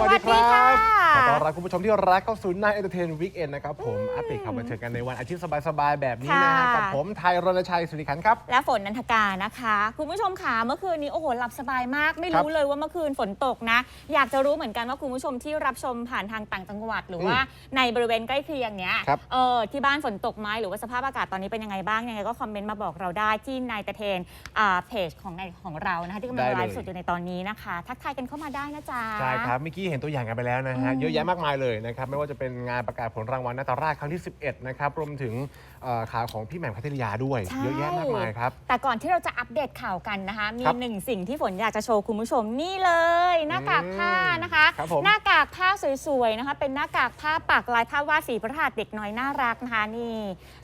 วัสดีครับ ขอต้อนรับคุณผู้ชมที่รักเข้าสู่นายเอนเตอร์เทนวีคเอนนะครับผมอัปเดตข่าวบันเทิงกันในวันอาทิตย์สบายๆ แบบนี้นะฮะค่ะ กับผมไทยรณชัยสุริขันธ์ครับ และฝนนันทกานะคะ คุณผู้ชมค่ะเมื่อคืนนี้โอ้โหหลับสบายมาก ไม่ครับรู้เลยว่าเมื่อคืนฝนตกนะ อยากจะรู้เหมือนกันว่าคุณผู้ชมที่รับชมผ่านทางต่างจังหวัด หรือว่าในบริเวณใกล้เคียงเนี้ยครับ เออที่บ้านฝนตกไหมหรือว่าสภาพอากาศตอนนี้เป็นยังไงบ้างยังไงก็คอมเมนต์มาบอกเราได้ที่นายตะเทนอ่าเพจของในของเรานะคะที่กำลังได้เลยไลฟ์สดอยู่ในตอนนี้นะคะ ทักทายกันเข้ามาได้นะจ๊ะ ใช่ครับเมื่อกี้เห็นตัวอย่างกันไปแล้วนะฮะ อืมเยอะแยะมากมายเลยนะครับไม่ว่าจะเป็นงานประกาศผลรางวัลนาตราชครั้งที่ 11 นะครับรวมถึงเอ่อข่าวของพี่แหม่มคัทริยาด้วย ใช่เยอะแยะมากมายครับ แต่ก่อนที่เราจะอัปเดตข่าวกันนะคะ มีครับหนึ่งสิ่งที่ฝนอยากจะโชว์คุณผู้ชมนี่เลย หน้ากากผ้านะคะ ครับผมหน้ากากผ้าสวยๆนะคะ เป็นหน้ากากผ้าปักลายภาพวาดสีพระหัตถ์เด็กน้อยน่ารักนะคะนี่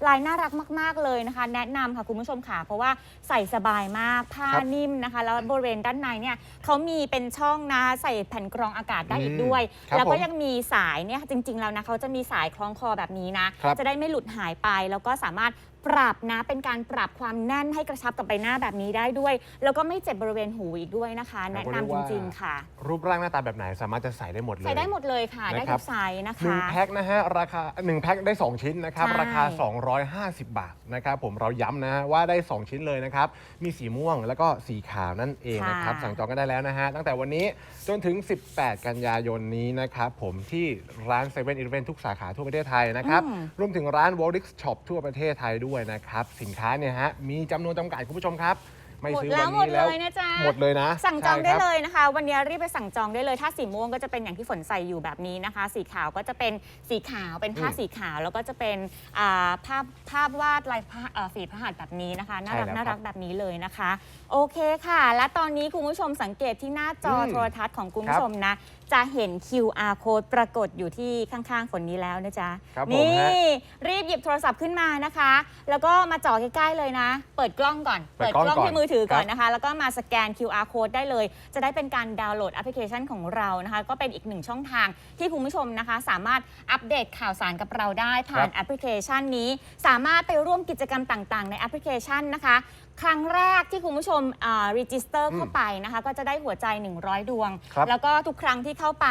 ลายน่ารักมากๆเลยนะคะ แนะนำค่ะคุณผู้ชมค่ะ เพราะว่าใส่สบายมากผ้าครับนิ่มนะคะ แล้วบริเวณด้านในเนี่ยเขามีเป็นช่องนะใส่แผ่นกรองอากาศได้อีกอืมด้วยครับแล้วก็ผมยังมีสายเนี่ยจริง ๆ แล้วนะเขาจะมีสายคล้องคอแบบนี้นะ ครับ จะได้ไม่หลุดหายไป แล้วก็สามารถ ปรับนะเป็นการปรับความแน่นให้กระชับกับใบหน้าแบบนี้ได้ด้วย แล้วก็ไม่เจ็บบริเวณหูอีกด้วยนะคะ แนะนำจริง ๆ ค่ะ รูปร่างหน้าตาแบบไหนสามารถจะใส่ได้หมดเลย ใส่ได้หมดเลยค่ะ ได้นะครัทุบกไซส์นะหนึ่งคะ แพ็คนะฮะราคา1แพ็คได้ 2 ชิ้นนะครับ ใช่ ราคา 250 บาทนะครับผมเราย้ำนะฮะว่าได้ 2 ชิ้นเลยนะครับ มีสีม่วงแล้วก็สีขาวนั่นเองนะครับ สั่งจองกันได้แล้วนะฮะ ตั้งแต่วันนี้จนถึง 18 กันยายนนี้นะครับ ผมที่ร้าน7 e เ e ่ e อทุกสาขาทั่วประเทศไทยนะครับ อืม รวมถึงร้าน w a l d i x Shop ทั่วประเทศไทยด้วยนะครับ สินค้าเนี่ยฮะมีจำนวนจำกัดคุณผู้ชมครับ ไม่หมดซื้อแล้วัวนหมดนี้เลแล้วยนะจ๊ะ หมดเลยนะสั่งจองใช่ได้ครับ เลยนะคะ วันนี้รีบไปสั่งจองได้เลย ถ้าสีม่วงก็จะเป็นอย่างที่ฝนใส่อยู่แบบนี้นะคะ สีขาวก็จะเป็นสีขาวเป็นผ้าอืมสีขาวแล้วก็จะเป็นอ่าภาพภาพวาดลายผ้าเอ่อฝีพระหัตถ์แบบนี้นะคะน่ารักใช่แล้วน่ารักครับแบบนี้เลยนะคะ โอเคค่ะ และตอนนี้คุณผู้ชมสังเกตที่หน้าจออมโทรทัศน์ของคุณผู้ชมนะ จะเห็น QR code ปรากฏอยู่ที่ข้างๆฝนนี้แล้วนะจ๊ะ ครับผมนี่ ฮะ รีบหยิบโทรศัพท์ขึ้นมานะคะ แล้วก็มาจ่อใกล้ๆเลยนะ เปิดกล้องก่อน เปิดกล้องก่อนที่มือถือก่อนครับนะคะ แล้วก็มาสแกน QR code ได้เลย จะได้เป็นการดาวน์โหลดแอปพลิเคชันของเรานะคะ ก็เป็นอีกหนึ่งช่องทางที่คุณผู้ชมนะคะ สามารถอัปเดตข่าวสารกับเราได้ผ่านครับแอปพลิเคชันนี้ สามารถไปร่วมกิจกรรมต่างๆ ในแอปพลิเคชันนะคะ ครั้งแรกที่คุณผู้ชมรีจิสเตอร์อืมเข้าไปนะคะ ก็จะได้หัวใจ 100 ดวง ครับแล้วก็ทุกครั้งที่เข้าไป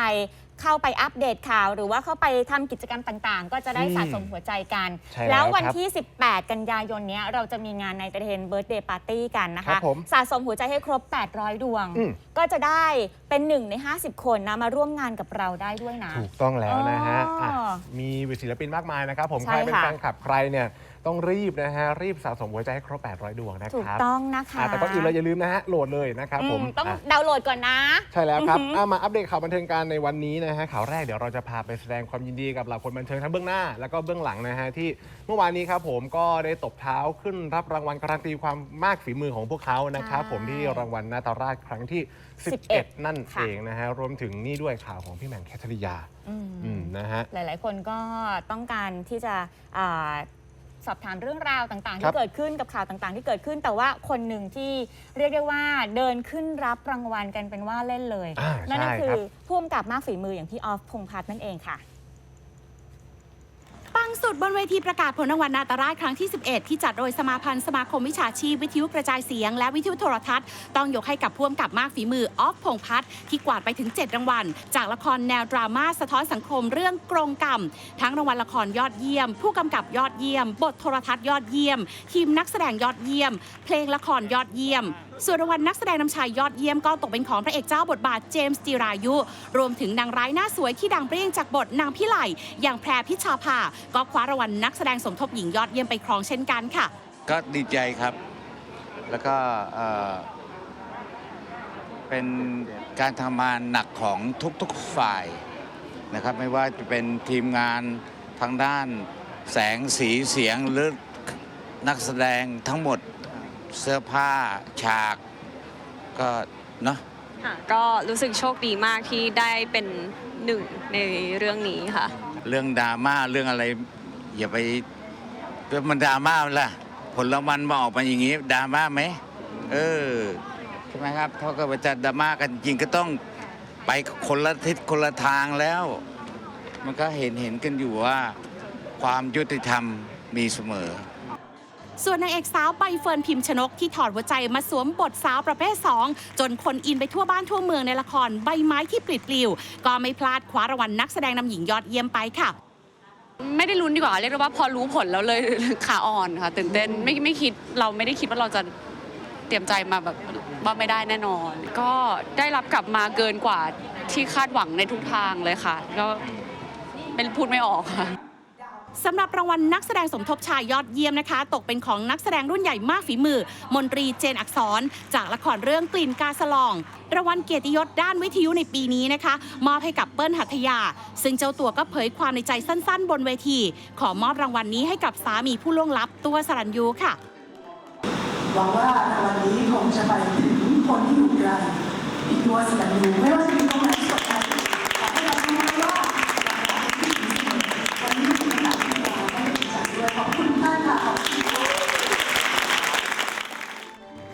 เข้าไปอัปเดตข่าว หรือว่าเข้าไปทำกิจกรรมต่างๆ ก็จะได้อืมสะสมหัวใจกัน ใช่แล้วแล้ววันครับที่ 18 กันยายนเนี้ยเราจะมีงานในประเทนเบิร์ d เดย์ปาร์ตี้กันนะครัคะ บผมสะสมหัวใจให้ครบ 800 ดวง อืม ก็จะได้เป็นหนึ่งใน 50 คนนะมาร่วมงานกับเราได้ด้วยนะ ถูกต้องแล้วนะฮะอ๋ออะมีศิลปินมากมายนะครับผมใช่ใครเป็นค่ะแฟนคลับใครเนี่ย ต้องรีบนะฮะรีบสะสมหัวใจให้ครบ 800 ดวงนะถูคกรับต้องนะคะอะแต่ก็อื่นเราอย่าลืมนะฮะโหลดเลยนะครับอืผมมต้องอะ ดาวน์โหลดก่อนนะ ใช่แล้วครับอือหืออะมาอัปเดตข่าวบันเทิงการในวันนี้นะฮะข่าวแรกเดี๋ยวเราจะพาไปแสดงความยินดีกับเหล่าคนบันเทิงทั้งเบื้องหน้า แล้วก็เบื้องหลังนะฮะที่เมื่อวานนี้ครับผมก็ได้ตบเท้าขึ้นรับรางวัลการันตีความมากฝีมือของพวกเขานะครับใช่ผมที่รางวัลนาตาราชครั้งที่ 11 11 นั่นค่ะเองนะฮะรวมถึงนี่ด้วยข่าวของพี่แหม่มแคทริยาอืม อืมนะฮะ หลาย ๆ คนก็ต้องการที่จะอา สอบถามเรื่องราวต่างๆ ครัที่บ เกิดขึ้นกับข่าวต่างๆ ที่เกิดขึ้น แต่ว่าคนหนึ่งที่เรียกได้ว่าเดินขึ้นรับรางวัลกันเป็นว่าเล่นเลย อ่านั่นก็ใช่คืครัอบพ่วงกับมากฝีมืออย่างพี่ออฟพงษ์พัฒน์นั่นเองค่ะปัง สุดบนเวทีประกาศผลรางวัลนาตราชครั้งที่ 11 ที่จัดโดยสมาพันธ์สมาคมวิชาชีพวิทยุกระจายเสียง และวิทยุโทรทัศน์ต้องยกให้กับพ่วงกับมากฝีมือออฟพงพัฒน์ที่กวาดไปถึง 7 รางวัล จากละครแนวดราม่าสะท้อนสังคมเรื่องกรงกรรม ทั้งรางวัลละครยอดเยี่ยม ผู้กำกับยอดเยี่ยม บทโทรทัศน์ยอดเยี่ยม ทีมนักแสดงยอดเยี่ยม เพลงละครยอดเยี่ยม ส่วนรางวัลนักแสดงนำชายยอดเยี่ยมก็ตกเป็นของพระเอกเจ้าบทบาทเจมส์จิรายุ รวมถึงนางร้ายหน้าสวยที่ดังเปรี้ยงจากบทนางพิไลอย่างแพรพิชาภาก็คว้ารางวัลนักแสดงสมทบหญิงยอดเยี่ยมไปครองเช่นกันค่ะ ก็ดีใจครับ แล้วก็เอ่อเป็นการทำงานหนักของทุกๆฝ่ายนะครับ ไม่ว่าจะเป็นทีมงานทางด้านแสงสีเสียงหรือนักแสดงทั้งหมด เสื้อผ้าฉาก ก็เนาะค่ะก็รู้สึกโชคดีมากที่ได้เป็นหนึ่งในเรื่องนี้ค่ะ เรื่องดราม่าเรื่องอะไร อย่าไปเป็นมันดราม่าล่ะ ผลละมันมาออกมาอย่างนี้ดราม่าไหมเออใช่ไหมครับถ้าเกิดว่าจะดราม่ากันจริงก็ต้องไปคนละทิศคนละทางแล้ว มันก็เห็นเห็นกันอยู่ว่า ความยุติธรรมมีเสมอ ส่วนนางเอกสาวใบเฟิร์นพิมพ์ชนกที่ถอดหัวใจมาสวมบทสาวประเภท 2 จนคนอินไปทั่วบ้านทั่วเมืองในละครใบไม้ที่ปลิดปลิว ก็ไม่พลาดคว้ารางวัลนักแสดงนำหญิงยอดเยี่ยมไปค่ะ ไม่ได้ลุ้นดีกว่า เรียกได้ว่าพอรู้ผลแล้วเลยขาอ่อนค่ะตื่นเต้นไม่ไม่คิดเราไม่ได้คิดว่าเราจะเตรียมใจมาแบบว่าไม่ได้แน่นอน ก็ได้รับกลับมาเกินกว่าที่คาดหวังในทุกทางเลยค่ะก็เป็นพูดไม่ออกค่ะ สำหรับรางวัลนักแสดงสมทบชายยอดเยี่ยมนะคะ ตกเป็นของนักแสดงรุ่นใหญ่มากฝีมือ มนตรีเจนอักษร จากละครเรื่องกลิ่นกาสลองรางวัลเกียรติยศด้านวิทยุในปีนี้นะคะ มอบให้กับเปิ้ลหัตยา ซึ่งเจ้าตัวก็เผยความในใจสั้น ๆ บนเวที ขอมอบรางวัลนี้ให้กับสามีผู้ล่วงลับตัวสรัญยูค่ะหวังว่ารางวัลนี้คงจะไปถึงคนที่อยู่ไกลอีกตัวสนันยูไม่ว่าจะอยู่ตรงไหน จัดด้วยขอบคุณค่ะ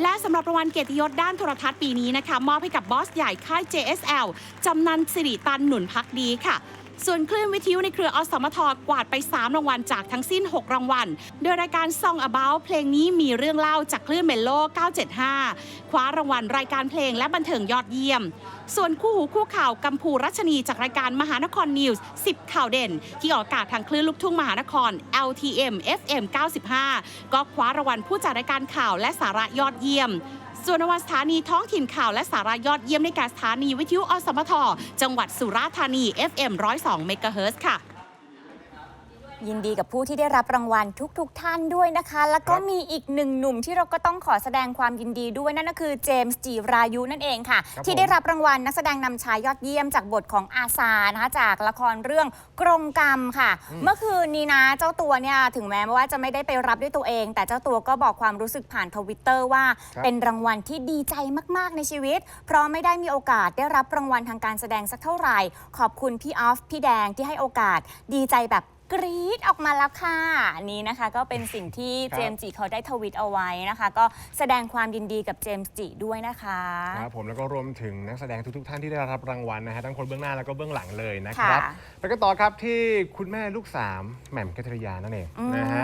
และสำหรับรางวัลเกียรติยศด้านโทรทัศน์ปีนี้นะคะ มอบให้กับบอสใหญ่ค่าย JSL จำนันสิริตันหนุนพักดีค่ะ ส่วนคลื่นวิทยุในเครืออสมทกวาดไป 3 รางวัลจากทั้งสิ้น 6 รางวัล โดยรายการ Song About เพลงนี้มีเรื่องเล่าจากคลื่นเมโล 975 คว้ารางวัลรายการเพลงและบันเทิงยอดเยี่ยม ส่วนคู่หูคู่ข่าวกัมพูรัชนีจากรายการมหานครนิวส์ 10 ข่าวเด่น ที่ออกอากาศทางคลื่นลูกทุ่งมหานคร LTM FM 95 ก็คว้ารางวัลผู้จัดรายการข่าวและสาระยอดเยี่ยม ส่วนรางวัลสถานีท้องถิ่นข่าวและสาระยอดเยี่ยมในการสถานีวิทยุอสมท จังหวัดสุราษฎร์ธานี FM 102 เมกะเฮิรตซ์ค่ะ ยินดีกับผู้ที่ได้รับรางวัลทุกๆทท่านด้วยนะคะ แล้วก็ครับ มีอีกหนึ่งหนุ่มที่เราก็ต้องขอแสดงความยินดีด้วยนั่นก็คือเจมส์จีรายุนั่นเองค่ะ ครับที่ผมได้รับรางวัลนักแสดงนำชายยอดเยี่ยมจากบทของอาซานะคะจากละครเรื่องกรงกรรมค่ะเมื่อคืนนี้นะเจ้าตัวเนี่ยถึงแม้ว่าจะไม่ได้ไปรับด้วยตัวเอง แต่เจ้าตัวก็บอกความรู้สึกผ่านทวิตเตอร์ว่า ครับ เป็นรางวัลที่ดีใจมากๆในชีวิต เพราะไม่ได้มีโอกาสได้รับรางวัลทางการแสดงสักเท่าไหร่ ขอบคุณพี่ออฟ พี่แดงที่ให้โอกาส ดีใจแบบ กรี๊ดออกมาแล้วค่ะอันนี้นะคะก็เป็นสิ่งที่ครับ เจมส์จิเขาได้ทวิตเอาไว้นะคะ ก็แสดงความยินดีกับเจมส์จิด้วยนะคะ ครับผมแล้วก็รวมถึงนักแสดงทุก ๆ ท่านที่ได้รับรางวัลนะฮะทั้งคนเบื้องหน้าแล้วก็เบื้องหลังเลยนะครับ ค่ะไปกันต่อครับที่คุณแม่ลูกสามแหม่มกัทริยานั่นเองอืมนะฮะ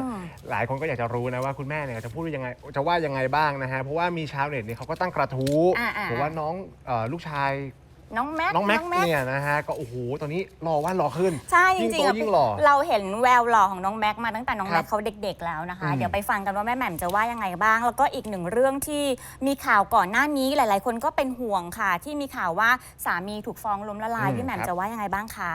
หลายคนก็อยากจะรู้นะว่าคุณแม่เนี่ยจะพูดยังไงจะว่ายังไงบ้างนะฮะเพราะว่ามีชาวเน็ตเนี่ยเขาก็ตั้งกระทู้อ่าๆ บอกว่าน้องเอ่อลูกชาย น้องแม็กน้องแม็กซ์เนี่ยนะฮะก็โอ้โหตอนนี้หล่อวันหล่อขึ้น ใช่จยิ่ริงโตๆอะยิ่งหล่อ เราเห็นแววหล่อของน้องแม็กมาตั้งแต่น้องครัแม็บกเขาเด็ก ๆ แล้วนะคะอืมเดี๋ยวไปฟังกันว่าแม่แหม่มจะว่ายังไงบ้าง แล้วก็อีกหนึ่งเรื่องที่มีข่าวก่อนหน้านี้หลาย ๆ คนก็เป็นห่วงค่ะ ที่มีข่าวว่าสามีถูกฟ้องล้มละลายอืมพี่แหม่มครับจะว่ายังไงบ้างคะ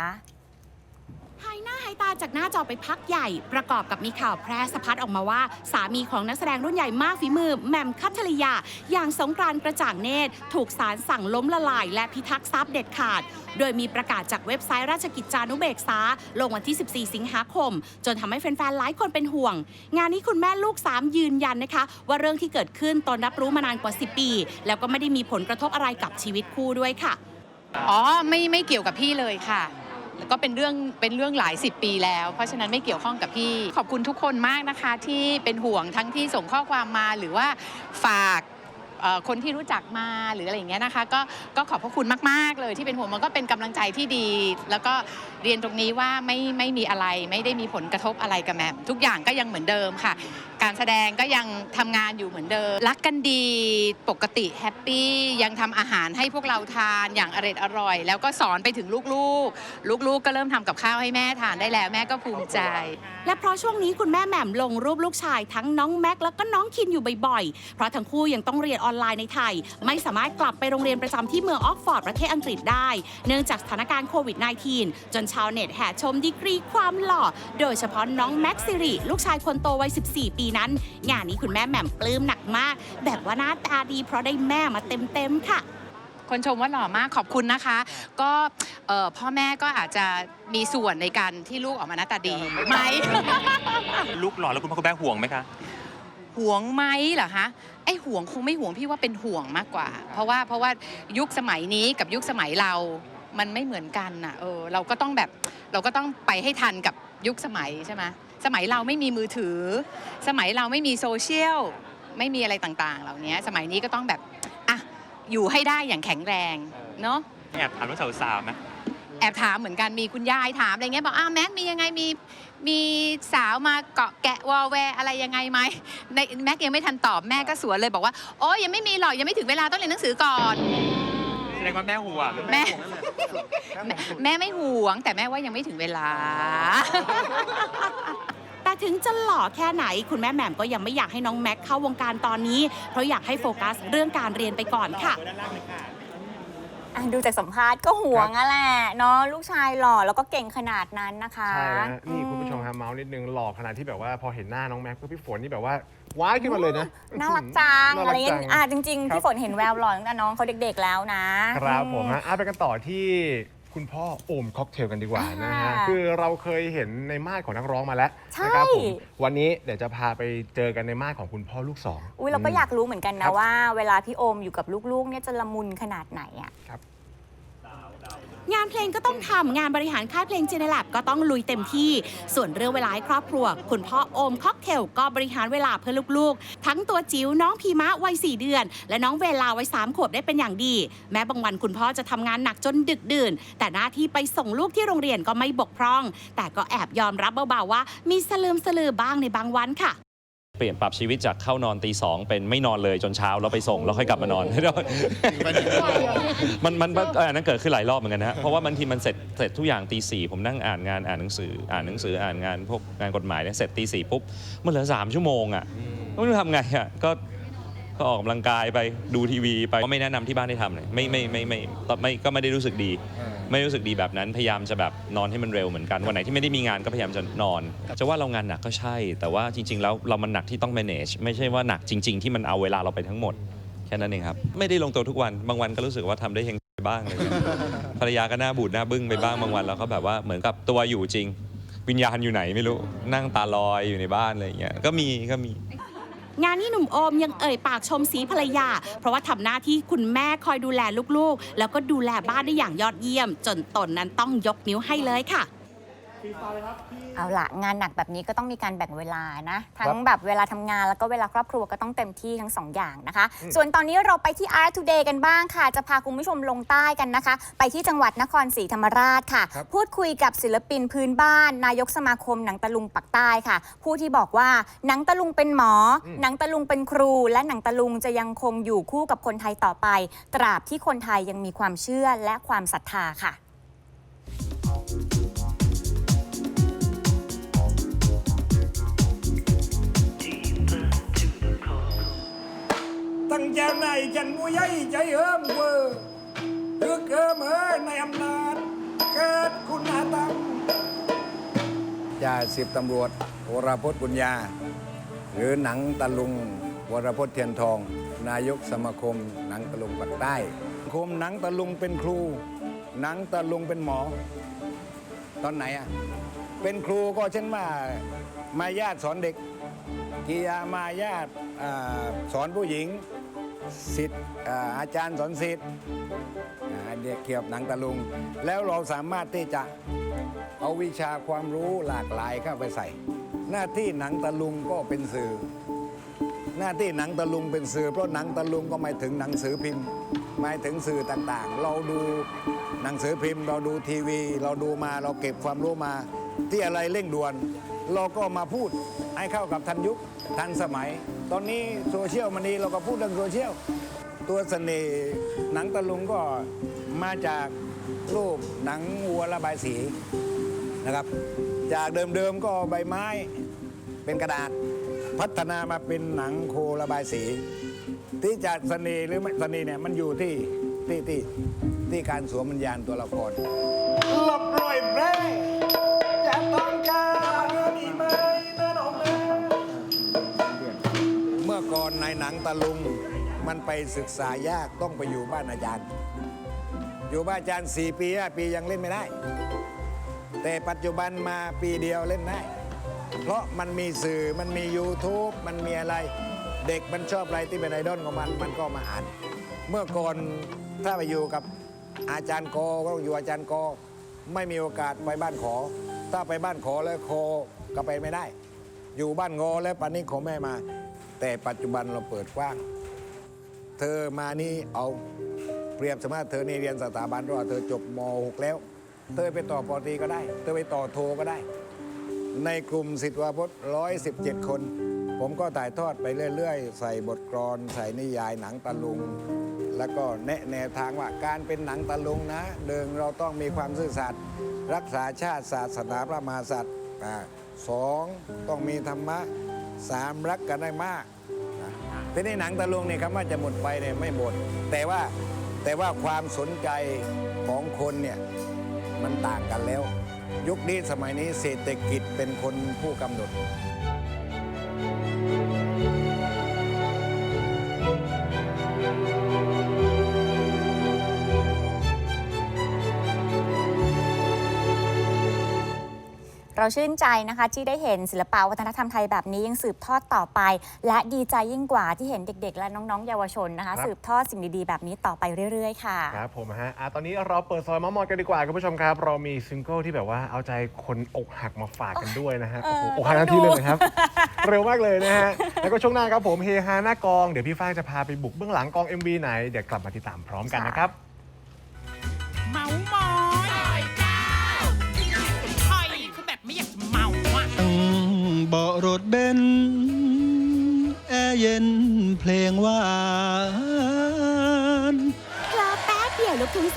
หายหน้าหายตาจากหน้าจอไปพักใหญ่ ประกอบกับมีข่าวแพร่สะพัดออกมาว่า สามีของนักแสดงรุ่นใหญ่มากฝีมือแหม่มคัทริยา อย่างสงกรานต์กระจ่างเนตร ถูกศาลสั่งล้มละลาย และพิทักษ์ทรัพย์เด็ดขาด โดยมีประกาศจากเว็บไซต์ราชกิจจานุเบกษา ลงวันที่ 14 สิงหาคม จนทำให้แฟนๆหลายคนเป็นห่วง งานนี้คุณแม่ลูกสามยืนยันนะคะ ว่าเรื่องที่เกิดขึ้นตนรับรู้มานานกว่า 10 ปี แล้วก็ไม่ได้มีผลกระทบอะไรกับชีวิตคู่ด้วยค่ะอ๋อไม่ไม่เกี่ยวกับพี่เลยค่ะ แล้วก็เป็นเรื่องเป็นเรื่องหลายสิบปีแล้ว เพราะฉะนั้นไม่เกี่ยวข้องกับพี่ ขอบคุณทุกคนมากนะคะที่เป็นห่วงทั้งที่ส่งข้อความมาหรือว่าฝากคนที่รู้จักมาหรืออะไรอย่างเงี้ยนะคะก็ก็ขอบพระคุณมาก ๆ เลยที่เป็นห่วงมันก็เป็นกำลังใจที่ดี แล้วก็เรียนตรงนี้ว่าไม่ไม่มีอะไรไม่ได้มีผลกระทบอะไรกับแมมทุกอย่างก็ยังเหมือนเดิมค่ะ การแสดงก็ยังทำงานอยู่เหมือนเดิม รักกันดีปกติแฮปปี้ยังทำอาหารให้พวกเราทานอย่างอร่อยอร่อย แล้วก็สอนไปถึงลูกๆ ลูกๆก็เริ่มทำกับข้าวให้แม่ทานได้แล้วแม่ก็ภูมิใจ และเพราะช่วงนี้คุณแม่แหม่มลงรูปลูกชายทั้งน้องแม็กแล้วก็น้องคินอยู่บ่อยๆ เพราะทั้งคู่ยังต้องเรียนออนไลน์ในไทย ไม่สามารถกลับไปโรงเรียนประจำที่เมืองออกฟอร์ดประเทศอังกฤษได้ เนื่องจากสถานการณ์โควิด -19 จนชาวเน็ตแห่ชมดีกรีความหล่อ โดยเฉพาะน้องแม็กซิริลูกชายคนโตวัย 14 ปีนั้น งานนี้คุณแม่แหม่มปลื้มหนักมาก แบบว่าหน้าตาดีเพราะได้แม่มาเต็มๆค่ะ คนชมว่าหล่อมากขอบคุณนะคะ ก็เอ่อพ่อแม่ก็อาจจะมีส่วนในการที่ลูกออกมาหน้าตาดีไหม ลูกหล่อแล้วคุณพ่อคุณแม่ห่วงไหมคะ ห่วงไหมเหรอคะไอ้ห่วงคงไม่ห่วงพี่ว่าเป็นห่วงมากกว่า เพราะว่าเพราะว่ายุคสมัยนี้กับยุคสมัยเรา มันไม่เหมือนกันน่ะเออเราก็ต้องแบบเราก็ต้องไปให้ทันกับยุคสมัยใช่ไหม สมัยเราไม่มีมือถือ สมัยเราไม่มีโซเชียลไม่มีอะไรต่างๆ เหล่านี้สมัยนี้ก็ต้องแบบอะอยู่ให้ได้อย่างแข็งแรงเนาะแอบถามว่าสาวๆไหมแอบถามเหมือนกันมีคุณยายถามอะไรเงี้ยบอกอ้าวแม็กมียังไงมีมีสาวมาเกาะแกะวอลแวร์อะไรยังไงไหมในแม็กยังไม่ทันตอบแม่ก็สวนเลยบอกว่าโอ้ยยังไม่มีหรอกยังไม่ถึงเวลาต้องเรียนหนังสือก่อน แสดงว่าแม่ห่วงแม่ แม่แม่ไม่ห่วง แต่แม่ว่ายังไม่ถึงเวลา แต่ถึงจะหล่อแค่ไหน คุณแม่แหม่มก็ยังไม่อยากให้น้องแม็กเข้าวงการตอนนี้ เพราะอยากให้โฟกัสเรื่องการเรียนไปก่อนค่ะ อะดูจากสัมภาษณ์ก็ห่วงอะแหละเนาะลูกชายหล่อแล้วก็เก่งขนาดนั้นนะคะใช่นะนี่คุณผู้ชมครับเมาส์นิดนึงหล่อขนาดที่แบบว่าพอเห็นหน้าน้องแม็กซ์กับพี่ฝนนี่แบบว่าว้ายขึ้นมาเลยนะ น่ารักจังน่าอะไรกเงี้ยจัอะจริงครับๆพี่ฝนเห็นแววหล่อตั้งแต่น้องเขาเด็กๆแล้วนะครับผมฮะอะไปกันต่อที่ คุณพ่อโอมค็อกเทลกันดีกว่านะฮะ อ่าคือเราเคยเห็นในมาดของนักร้องมาแล้วใช่ นะครับผมวันนี้เดี๋ยวจะพาไปเจอกันในมาดของคุณพ่อลูกสอง อุ้ยเราก็อยากรู้เหมือนกันครันะบ ว่า เวลาพี่โอมอยู่กับลูกๆเนี่ยจะละมุนขนาดไหนอะ งานเพลงก็ต้องทำงานบริหารค่ายเพลงเจเนล b ก็ต้องลุยเต็มที่ ส่วนเรื่องเวลาให้ครอบครัว คุณพ่อโอมค็อกเทลก็บริหารเวลาเพื่อลูกๆ ทั้งตัวจิ๋วน้องพีมะวัย4เดือน และน้องเวลาวัย3ขวบได้เป็นอย่างดี แม้บางวันคุณพ่อจะทำงานหนักจนดึกดื่น แต่หน้าที่ไปส่งลูกที่โรงเรียนก็ไม่บกพร่อง แต่ก็แอบยอมรับเบาๆว่า มีสลืมสลือบ้างในบางวันค่ะ เปลี่ยนปรับชีวิตจากเข้านอนตีสองเป็นไม่นอนเลยจนเช้าแล้วไปส่งแล้วค่อยกลับมานอน มันมันมันเอ่ออันนั้นเกิดขึ้นหลายรอบเหมือนกันนะฮะเพราะว่าบางทีมันเสร็จเสร็จทุกอย่างตีสี่ผมนั่งอ่านงานอ่านหนังสืออ่านหนังสืออ่านงานพวกงานกฎหมายเนี่ยเสร็จตีสี่ปุ๊บมันเหลือสามชั่วโมงอะไม่รู้ทำไงอะก็ก็ออกกำลังกายไปดูทีวีไปก็ไม่แนะนำที่บ้านให้ทำเลยไม่ไม่ไม่ไม่ไม่ไม่ก็ไม่ได้รู้สึกดี ไม่รู้สึกดีแบบนั้นพยายามจะแบบนอนให้มันเร็วเหมือนกันวันไหนที่ไม่ได้มีงานก็พยายามจะนอน จะว่าเรางานหนักก็ใช่ แต่ว่าจริง ๆ แล้วเรามันหนักที่ต้อง manage ไม่ใช่ว่าหนักจริง ๆ ที่มันเอาเวลาเราไปทั้งหมดแค่นั้นเองครับ ไม่ได้ลงตัวทุกวันบางวันก็รู้สึกว่าทำได้เฮงไปบ้างอะไรเงี้ยภรรยาก็หน้าบูดหน้าบึ้งไปบ้างบางวันเราก็แบบว่าเหมือนกับตัวอยู่จริง วิญญาณอยู่ไหนไม่รู้นั่งตาลอยอยู่ในบ้านอะไรอย่างเงี้ยก็มีก็มี งานนี้หนุ่มโอมยังเอ่ยปากชมสีภรรยา เพราะว่าทำหน้าที่คุณแม่คอยดูแลลูกๆ แล้วก็ดูแลบ้านได้อย่างยอดเยี่ยม จนตนนั้นต้องยกนิ้วให้เลยค่ะ เอาละงานหนักแบบนี้ก็ต้องมีการแบ่งเวลานะ ทั้ครังบแบบเวลาทำงานแล้วก็เวลาครอบครัวก็ต้องเต็มที่ทั้งสองอย่างนะคะ ส่วนตอนนี้เราไปที่ Art Today กันบ้างค่ะ จะพาคุณผู้ชมลงใต้กันนะคะ ไปที่จังหวัดนครศรีธรรมราชค่ะ ครับ พูดคุยกับศิลปินพื้นบ้าน นายกสมาคมหนังตะลุงปักใต้ค่ะ ผู้ที่บอกว่าหนังตะลุงเป็นหมออหนังตะลุงเป็นครู และหนังตะลุงจะยังคงอยู่คู่กับคนไทยต่อไป ตราบที่คนไทยยังมีความเชื่อและความศรัทธาค่ะ ตั้งใจในจันผู้ใหญ่ใจเอิมเวอร์ตึกเอิมเอ้ยในอำนาจเกิดคุณธรรมจ่าสิบตำรวจวรพจน์บุญญา หรือหนังตะลุงวรพจน์เทียนทอง นายกสมาคม หนังตะลุงปักใต้คมหนังตะลุงเป็นครู หนังตะลุงเป็นหมอ ตอนไหนอะเป็นครูก็เช่นว่ามายาทสอนเด็ก กิยามายาทอ่าสอนผู้หญิงสิทธิ์อาจารย์สอนสิทธิ์เด็กเกี่ยวกับหนังตะลุง แล้วเราสามารถที่จะเอาวิชาความรู้หลากหลายเข้าไปใส่ หน้าที่หนังตะลุงก็เป็นสื่อ หน้าที่หนังตะลุงเป็นสื่อ เพราะหนังตะลุงก็หมายถึงหนังสือพิมพ์หมายถึงสื่อต่างๆ เราดูหนังสือพิมพ์ เราดูทีวี เราดูมาเราเก็บความรู้มา ที่อะไรเร่งด่วน เราก็มาพูดให้เข้ากับทันยุค ทันสมัย ตอนนี้โซเชียลมันดีเราก็พูดเรื่องโซเชียล ตัวเสน่ห์หนังตะลุงก็มาจากรูปหนังวัวระบายสีนะครับ จากเดิมๆก็ใบไม้เป็นกระดาษ พัฒนามาเป็นหนังโคระบายสี ที่จากเสน่ห์หรือไม่เสน่ห์เนี่ยมันอยู่ที่ที่ที่ที่การสวมวิญญาณตัวละครหลบลอย ในหนังตะลุง มันไปศึกษายากต้องไปอยู่บ้านอาจารย์ อยู่บ้านอาจารย์สี่ปีห้าปียังเล่นไม่ได้ แต่ปัจจุบันมาปีเดียวเล่นได้ เพราะมันมีสื่อมันมี YouTube มันมีอะไร เด็กมันชอบอะไรที่เป็นไอดอลของมันมันก็มาอ่าน เมื่อก่อนถ้าไปอยู่กับอาจารย์กอก็ต้องอยู่อาจารย์กอไม่มีโอกาสไปบ้านขอ ถ้าไปบ้านขอแล้วคก็ไปไม่ได้ อยู่บ้านงอแล้วปันนี้ขอแม่มา แต่ปัจจุบันเราเปิดกว้าง เธอมานี่เอาเปรียบสมมติเธอในเรียนสถาบันเพราะว่าเธอจบม .6 แล้วเตยไปต่อปอตรีก็ได้เตยไปต่อโทก็ได้ ในกลุ่มสิทธวาพจน์117 คน ผมก็ถ่ายทอดไปเรื่อย ๆ ใส่บทกลอน ใส่นิยายหนังตะลุง แล้วก็แนะแนวทางว่าการเป็นหนังตะลุงนะเดิมเราต้องมีความซื่อสัตย์รักษาชาติศาสนาพระมหากษัตริย์สองต้องมีธรรมะ สามรักกันได้มากนะทีนี้หนังตะลุงเนี่ยคำว่าจะหมดไปเนี่ยไม่หมด แต่ว่าแต่ว่าความสนใจของคนเนี่ยมันต่างกันแล้ว ยุคนี้สมัยนี้เศรษฐกิจเป็นคนผู้กำหนด เราชื่นใจนะคะที่ได้เห็นศิลปะวัฒนธรรมไทยแบบนี้ยังสืบทอดต่อไป และดีใจยิ่งกว่าที่เห็นเด็ก ๆ และน้องๆ เยาวชนนะคะครับสืบทอดสิ่งดีๆ แบบนี้ต่อไปเรื่อย ๆ ค่ะครับผมฮะอะตอนนี้เราเปิดซอยมอมอยกันดีกว่าคุณผู้ชมครับ เรามีซิงเกิลที่แบบว่าเอาใจคนอกหักมาฝากกันด้วยนะฮะเอโอ้อโหอกหักทันทีเลยต้องดูนะครับ เร็วมากเลยนะฮะแล้วก็ช่วงหน้าครับผมเฮฮาหน้ากองเดี๋ยวพี่ฟ้างจะพาไปบุกเบื้องหลังกอง MV ไหนเดี๋ยวกลับมาติดตามพร้อมกันนะครับ เมามอย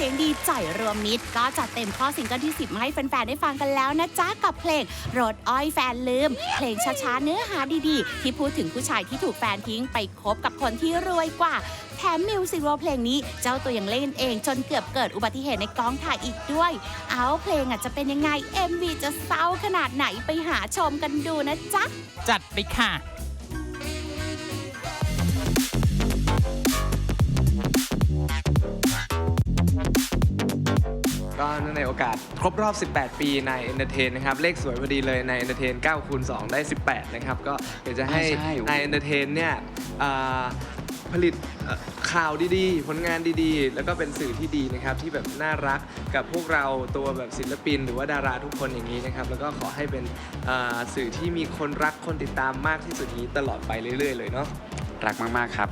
สียงดีจ่อยรวมมิตร ก็จัดเต็มข้อซิงเกิลที่ 10 มาให้แฟนๆ ได้ฟังกันแล้วนะจ๊ะ กับเพลงรถอ้อยแฟนลืม เพลงช้าๆ เนื้อหาดีๆ ที่พูดถึงผู้ชายที่ถูกแฟนทิ้งไปคบกับคนที่รวยกว่าแถมมิวสิกวิดีโอเพลงนี้เจ้าตัวยังเล่นเองจนเกือบเกิดอุบัติเหตุในกองถ่ายอีกด้วย เอาเพลงอะจะเป็นยังไง MV จะเศร้าขนาดไหนไปหาชมกันดูนะจ๊ะ จัดไปค่ะ ก็เนื่องในโอกาส ครบรอบ 18 ปีใน Entertain นะครับ เลขสวยพอดีเลยใน Entertain 9คูณ2ได้ 18 นะครับ ก็เดี๋ยวจะให้อ่าใช่ ใน Entertain เนี่ยอ่าผลิตเอ่อข่าวดีๆ ผลงานดีๆ แล้วก็เป็นสื่อที่ดีนะครับ ที่แบบน่ารักกับพวกเราตัวแบบศิลปิน หรือว่าดาราทุกคนอย่างนี้นะครับ แล้วก็ขอให้เป็นอ่าสื่อที่มีคนรักคนติดตามมากที่สุดนี้ตลอดไปเรื่อยๆ เลยเนาะ รักมาก ๆ ครับ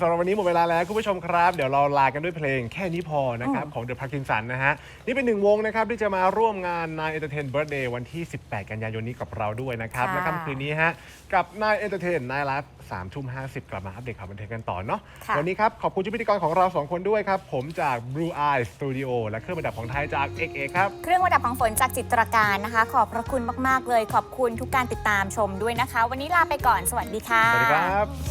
สำหรับวันนี้หมดเวลาแล้วคุณผู้ชมครับ เดี๋ยวเราลากันด้วยเพลงแค่นี้พอนะครับของ The Parkinson นะฮะ นี่เป็นหนึ่งวงนะครับที่จะมาร่วมงาน Nine Entertain Birthday วันที่ 18 กันยายนนี้กับเราด้วยนะครับ ค่ะ และค่ำคืนนี้ฮะ กับ Nine Entertain Nine Live 3ทุ่ม50กลับมาอัปเดตข่าวบันเทิงกันต่อเนาะค่ะ วันนี้ครับ ขอบคุณชุดพิธีกรของเรา2คนด้วยครับ ผมจาก Blue Eye Studio และเครื่องประดับของไทยจาก XA ครับ เครื่องประดับของฝนจากจิตรการนะคะ ขอบพระคุณมาก ๆ เลย ขอบคุณทุกการติดตามชมด้วยนะคะ วันนี้ลาไปก่อน สวัสดีค่ะ สวัสดีครับ